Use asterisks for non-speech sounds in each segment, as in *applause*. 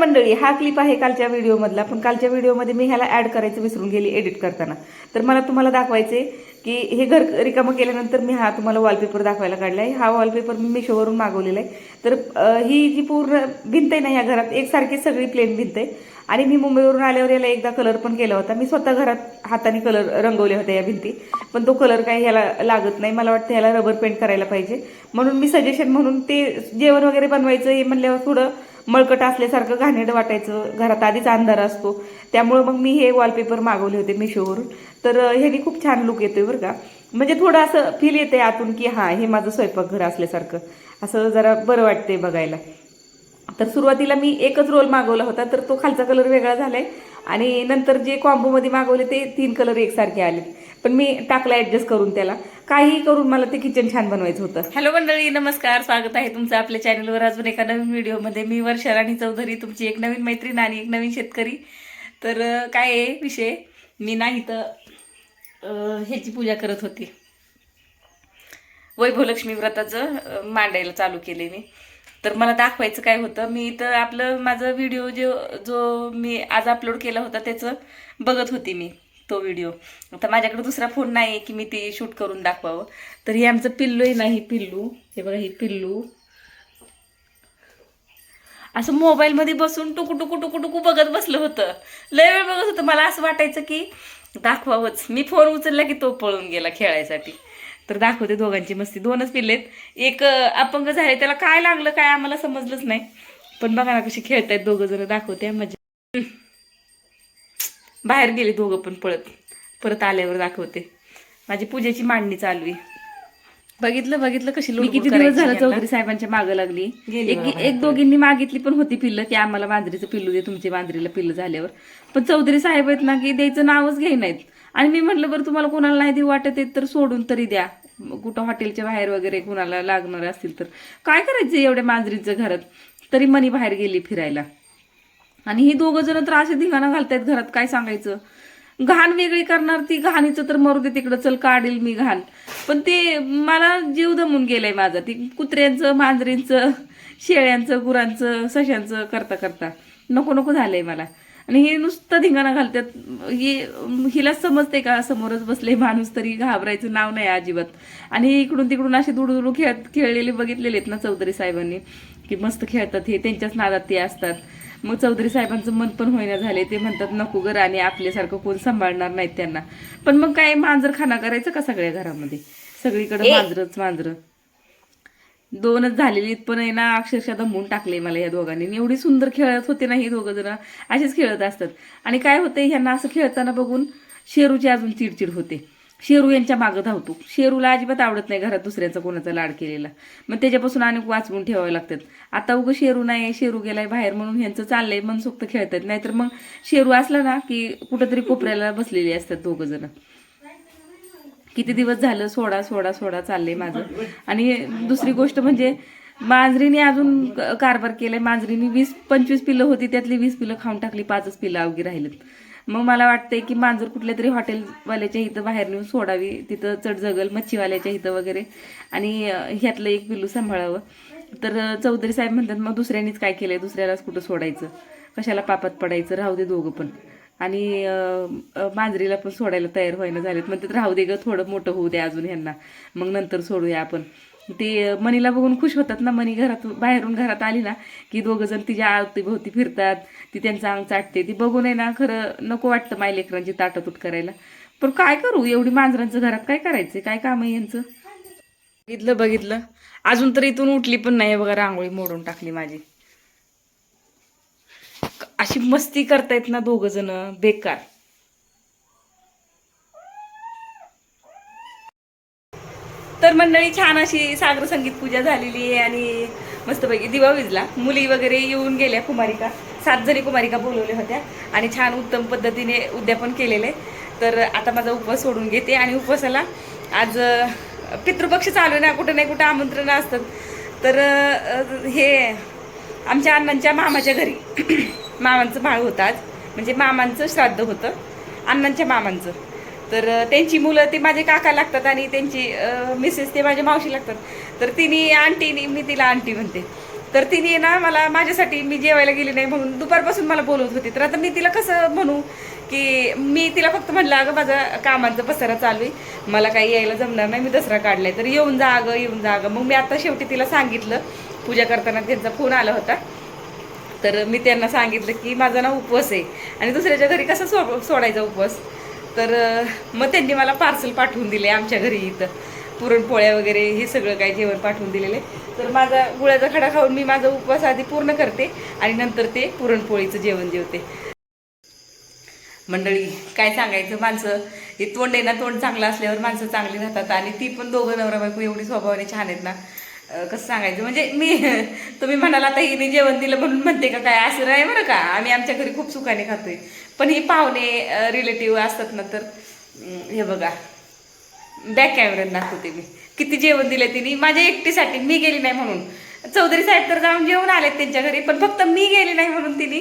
मंडळी हा क्लिप आहे कालच्या व्हिडिओमधला. पण कालच्या व्हिडिओमध्ये मी ह्याला ॲड करायचं विसरून गेली एडिट करताना. तर मला तुम्हाला दाखवायचे की हे घर रिकामं केल्यानंतर मी हा तुम्हाला वॉलपेपर दाखवायला काढला आहे हा वॉलपेपर मी मिशोवरून मागवलेला आहे तर ही जी पूर्ण भिंत आहे ना ह्या घरात एकसारखी सगळी प्लेन भिंत आहे. आणि मी मुंबईवरून आल्यावर याला एकदा कलर पण केला होता. मी स्वतः घरात हाताने कलर रंगवले होते या भिंती. पण तो कलर काही ह्याला लागत नाही. मला वाटतं ह्याला रबर पेंट करायला पाहिजे. म्हणून मी सजेशन म्हणून ते जेवण वगैरे बनवायचं हे म्हणल्यावर थोडं मळकट असल्यासारखं घाणेरडं वाटायचं. घरात आधीच अंधार असतो. त्यामुळं मग मी हे वॉलपेपर मागवले होते मिशोवरून. तर ह्यानी खूप छान लुक येतोय बरं का. म्हणजे थोडं असं फील येते आतून की हां हे माझं स्वयंपाकघर असल्यासारखं. असं जरा बरं वाटतंय बघायला. तर सुरुवातीला मी एकच रोल मागवला होता तर तो खालचा कलर वेगळा झाला आहे आणि नंतर जे कॉम्बोमध्ये मागवले ते तीन कलर एकसारखे आले पण मी टाकला ॲडजस्ट करून त्याला. काही करून मला ते किचन छान बनवायचं होतं. हॅलो मंडळी नमस्कार. स्वागत आहे तुमचं आपल्या चॅनलवर अजून एका नवीन व्हिडिओमध्ये मी वर्षा राणी चौधरी तुमची एक नवीन मैत्रीण आणि एक नवीन शेतकरी. तर काय आहे विषय? मी नाही तर ह्याची पूजा करत होती. वैभवलक्ष्मी व्रताचं मांडायला चालू केले मी. तर मला दाखवायचं काय होतं. मी तर आपलं माझं व्हिडिओ जो जो मी आज अपलोड केला होता त्याचं बघत होती मी तो व्हिडिओ आता माझ्याकडे दुसरा फोन नाही आहे की मी ते शूट करून दाखवावं. तर हे आमचं पिल्लू आहे ना ही पिल्लू. हे बघा ही पिल्लू. असं मोबाईलमध्ये बसून टुकू टुकू टुकू टुकू बघत बसलं होतं. लय वेळ बघत होतं. मला असं वाटायचं की दाखवावंच. मी फोन उचलला की तो पळून गेला खेळायसाठी. तर दाखवते दोघांची मस्ती. दोनच पिल्लेत. एक अपंग झाले. त्याला काय लागलं काय आम्हाला समजलंच नाही. पण बघा ना कशी खेळतायत दोघं जण. दाखवते म्हणजे बाहेर गेले दोघं पण पळत. परत आल्यावर दाखवते. माझी पूजेची मांडणी चालू आहे. बघितलं बघितलं कशी मी किती दिवस झालं चौधरी साहेबांच्या मागं लागली. एक एक दोघींनी मागितली पण होती पिल्लं. की आम्हाला मांजरीचं पिल्लू दे तुमच्या मांजरीला पिल्लं झाल्यावर. पण चौधरी साहेब आहेत ना की द्यायचं नावच घेई नाहीत. आणि मी म्हटलं बरं तुम्हाला कोणाला नाही देऊ वाटत आहे तर सोडून तरी द्या. कुठं हॉटेलच्या बाहेर वगैरे कुणाला लागणार असतील तर. काय करायचं एवढ्या मांजरीचं घरात? तरी मनी बाहेर गेली फिरायला. आणि ही दोघं जण तर असे धिंगाणा घालतायत घरात काय सांगायचं? घाण वेगळी करणार ती घाणीचं तर मरू दे तिकडं चल काढील मी घाण. पण ते मला जीव दमून गेलाय माझा ती कुत्र्यांचं मांजरींचं शेळ्यांचं गुरांचं सशांचं करता करता नको नको झालंय मला. आणि हे नुसतं धिंगाणा घालतात हे हिला समजते का समोरच बसले माणूस तरी घाबरायचं नाव नाही अजिबात. आणि इकडून तिकडून असे दुडू दुडू खेळ खेळलेले बघितलेले आहेत ना चौधरी साहेबांनी की मस्त खेळतात हे त्यांच्याच नादात ते असतात. मग चौधरी साहेबांचं मन पण होईना झाले ते म्हणतात नको गर आणि आपल्यासारखं कोण सांभाळणार नाहीत त्यांना. पण मग काय मांजर खाना करायचं का सगळ्या घरामध्ये? सगळीकडे मांजरच मांजर. दोनच झालेली पण आहे ना अक्षरशः दमवून टाकले मला या दोघांनी. एवढी सुंदर खेळत होते ना हे दोघं जण. असेच खेळत असतात. आणि काय होते ह्यांना असं खेळताना बघून शेरूची अजून चिडचिड होते. शेरू यांच्या मागं धावतो. शेरूला अजिबात आवडत नाही घरात दुसऱ्याचा कोणाचा लाड केलेला. मग त्याच्यापासून अनेक वाचवून ठेवावे लागतात. आता उगं शेरू नाही शेरू गेलाय बाहेर म्हणून ह्यांचं चाललंय मनसोक्त खेळतात. नाहीतर मग शेरू असला ना की कुठंतरी कोपऱ्याला बसलेली असतात दोघं जण. किती दिवस झालं सोडा सोडा सोडा चाललंय माझं. आणि दुसरी गोष्ट म्हणजे मांजरीने अजून क- कारभार केलाय. मांजरीने वीस पंचवीस पिलं होती त्यातली वीस पिलं खाऊन टाकली पाचच पिलं अवघी राहिलेत. मग मला वाटतंय की मांजर कुठल्या तरी हॉटेलवाल्याच्या इथं बाहेर नेऊन सोडावी तिथं चढ जगल मच्छीवाल्याच्या इथं वगैरे. आणि ह्यातलं एक पिल्लू सांभाळावं. तर चौधरी साहेब म्हणतात मग दुसऱ्यांनीच काय केलंय? दुसऱ्यालाच कुठं सोडायचं? कशाला पापात पडायचं? राहू दे दोघं पण. आणि मांजरीला पण सोडायला तयार व्हायला झालेत. म्हणतात राहू दे ग थोडं मोठं होऊ दे अजून ह्यांना. मग नंतर सोडूया आपण. ते मणीला मनीला बघून खुश होतात ना. मनी घरात बाहेरून घरात आली ना की दोघं जण तिच्या आवतीभोवती फिरतात. ती त्यांचं अंग चाटते. ती बघून आहे ना खरं नको वाटतं माय लेकरांची ताटातूट करायला. पण काय करू? एवढी मांजरांचं घरात काय करायचं काय काम आहे यांचं बघितलं बघितलं. अजून तर इथून उठली पण नाही बघा रांगोळी मोडून टाकली माझी. अशी मस्ती करतायत ना दोघ जण बेकार. तर मंडळी छान अशी सागर संगीत पूजा झालेली आहे आणि मस्तपैकी दिवा विजला. मुली वगैरे येऊन गेल्या कुमारिका. सात जणी कुमारिका बोलवल्या होत्या आणि छान उत्तम पद्धतीने उद्यापन केलेले तर आता माझा उपवास सोडून घेते आणि उपवासाला आज पितृपक्ष चालू आहे ना कुठं नाही कुठं आमंत्रण असतात. तर हे आमच्या अण्णांच्या मामाच्या घरी. मामांचं भाळ होतं आज. म्हणजे मामांचं श्राद्ध होतं. अण्णांच्या मामांचं. तर त्यांची मुलं ते माझे काका लागतात आणि त्यांची मिसेस ते माझ्या मावशी लागतात. तर तिने आंटीनी मी तिला आंटी म्हणते. तर तिने ना मला माझ्यासाठी मी जेवायला गेली नाही म्हणून दुपारपासून मला बोलवत होती. तर आता मी तिला कसं म्हणू की मी तिला फक्त म्हटलं अगं माझा कामांचा पसारा चालू आहे. मला काही यायला जमणार नाही मी दसरा काढलाय. तर येऊन जा अगं येऊन जा अगं. मग मी आता शेवटी तिला सांगितलं. पूजा करताना त्यांचा फोन आला होता. तर मी त्यांना सांगितलं की माझा ना उपवास आहे. आणि दुसऱ्याच्या घरी कसं सो सोडायचा उपवास? तर मग त्यांनी मला पार्सल पाठवून दिले आमच्या घरी इथं. पुरणपोळ्या वगैरे हे सगळं काही जेवण पाठवून दिलेले तर माझा गुळाचा खडा खाऊन मी माझा उपवास आधी पूर्ण करते आणि नंतर ते पुरणपोळीचं जेवण जेवते. मंडळी काय सांगायचं? माणसं हे तोंड आहे ना तोंड चांगलं असल्यावर माणसं चांगली राहतात आणि ती पण दोघं नवरा बायको एवढी स्वभावाने छान आहेत ना. कसं सांगायचं? म्हणजे मी तुम्ही म्हणाला आता हिने जेवण दिलं म्हणून म्हणते का काय? असं नाही बरं का? आम्ही आमच्या घरी खूप सुखाने खातोय. पण ही पाहुणे रिलेटिव्ह असतात ना तर हे बघा. बॅक कॅमेऱ्यात दाखवते मी. किती जेवण दिले तिने? माझ्या एकटीसाठी मी गेली नाही म्हणून. चौधरी साहेब तर जाऊन जेवण आलेत त्यांच्या घरी पण फक्त मी गेली नाही म्हणून तिने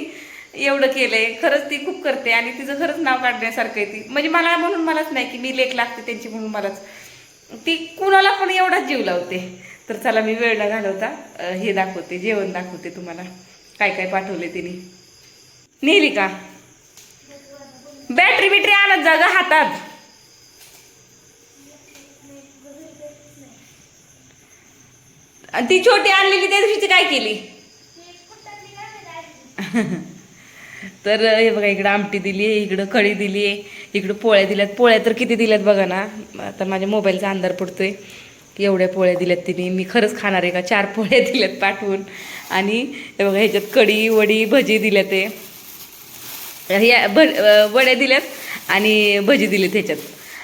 एवढं केलंय. खरंच ती खूप करते आणि तिचं खरंच नाव काढण्यासारखं आहे ती. म्हणजे मला म्हणून मलाच नाही की मी लेख लागते त्यांची म्हणून मलाच. ती कुणाला पण एवढाच जीव लावते. तर चला मी वेळ न घालवता हे दाखवते जेवण दाखवते तुम्हाला. काय काय पाठवले तिने. नेली का? बॅटरी बिटरी आणत जा ग हातात. आणि ती छोटी आणलेली त्या दिवशीची काय केली? *laughs* तर हे बघा इकडं आमटी दिली आहे इकडं कढी दिली आहे इकडं पोळ्या दिल्यात. पोळ्या तर किती दिल्यात बघा ना. आता माझ्या मोबाईलचा अंधार पडतोय. एवढ्या पोळ्या दिल्यात तिने. मी खरंच खाणार आहे का? चार पोळ्या दिल्यात पाठवून. आणि हे बघा ह्याच्यात कढी वडी भजी दिल्यात ते ह्या भ वड्या दिल्यात आणि भजी दिलीत ह्याच्यात.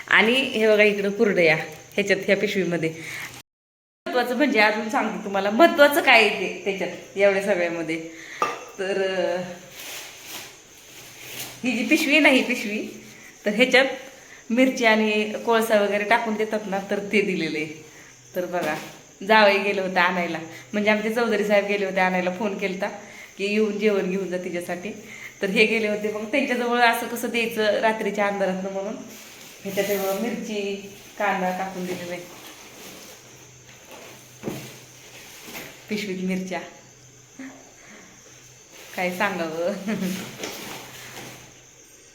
आणि हे बघा इकडं कुरडया ह्याच्यात ह्या पिशवीमध्ये. महत्वाचं म्हणजे अजून सांगते तुम्हाला महत्वाचं काय आहे ते त्याच्यात एवढ्या सगळ्यामध्ये. तर ही जी पिशवी आहे ना ही पिशवी तर ह्याच्यात मिरची आणि कोळसा वगैरे टाकून देतात ना तर ते दिलेले. आहे. तर बघा जावई गेलं होतं आणायला. म्हणजे आमचे चौधरी साहेब गेले होते आणायला फोन केलता की येऊन जेवण घेऊन जा तिच्यासाठी. तर हे गेले होते मग त्यांच्याजवळ असं कसं द्यायचं रात्रीच्या अंधारातनं म्हणून? ह्याच्याजवळ मिरची कांदा टाकून दिलेला. आहे पिशवीत मिरच्या. काय सांगावं? *laughs*